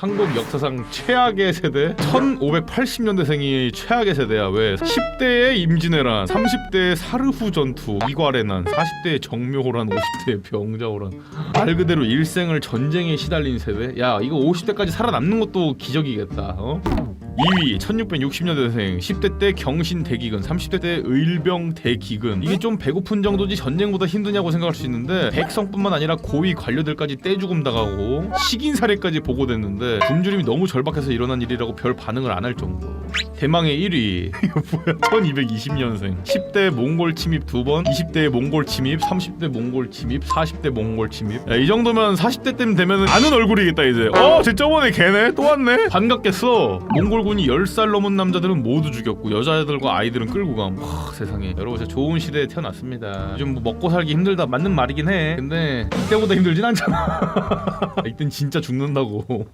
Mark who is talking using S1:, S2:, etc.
S1: 한국 역사상 최악의 세대? 1580년대생이 최악의 세대야. 왜? 10대의 임진왜란 30대의 사르후 전투 이괄해난 40대의 정묘호란 50대의 병자호란. 말 그대로 일생을 전쟁에 시달린 세대? 야 이거 50대까지 살아남는 것도 기적이겠다 어? 2위 1660년대생 10대 때 경신 대기근 30대 때 의병 대기근. 이게 좀 배고픈 정도지 전쟁보다 힘드냐고 생각할 수 있는데 백성뿐만 아니라 고위 관료들까지 떼죽음 당하고 식인 사례까지 보고됐는데 굶주림이 너무 절박해서 일어난 일이라고 별 반응을 안 할 정도 대망의 1위. 이거 뭐야? 1220년생. 10대 몽골 침입 2번 20대 몽골 침입 30대 몽골 침입 40대 몽골 침입. 야, 이 정도면 40대 쯤 되면 아는 얼굴이겠다 이제. 어 쟤 저번에 걔네? 또 왔네? 반갑겠어. 몽골 군이 10살 넘은 남자들은 모두 죽였고 여자들과 아이들은 끌고 감 와, 세상에. 여러분 진짜 좋은 시대에 태어났습니다. 요즘 뭐 먹고 살기 힘들다 맞는 말이긴 해. 근데 이때보다 힘들진 않잖아 이땐 진짜 죽는다고